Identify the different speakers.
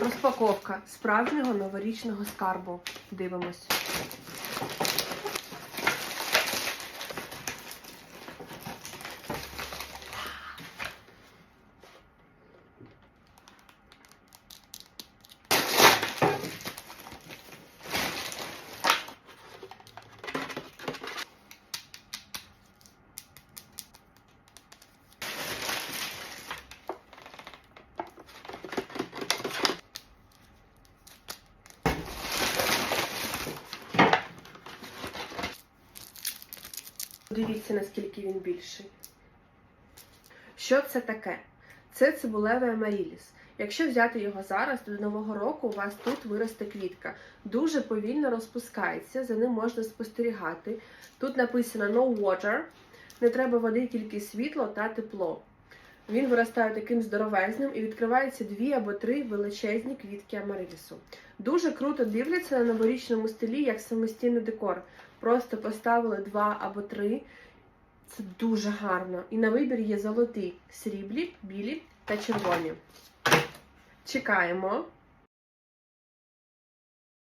Speaker 1: Розпаковка справжнього новорічного скарбу. Дивимось. Дивіться, наскільки він більший. Що це таке? Це цибулевий амаріліс. Якщо взяти його зараз, то до нового року у вас тут виросте квітка. Дуже повільно розпускається, за ним можна спостерігати. Тут написано no water, не треба води, тільки світло та тепло. Він виростає таким здоровезним і відкриваються дві або три величезні квітки амарилісу. Дуже круто дивляться на новорічному стилі як самостійний декор. Просто поставили два або три. Це дуже гарно. І на вибір є золоті, сріблі, білі та червоні. Чекаємо.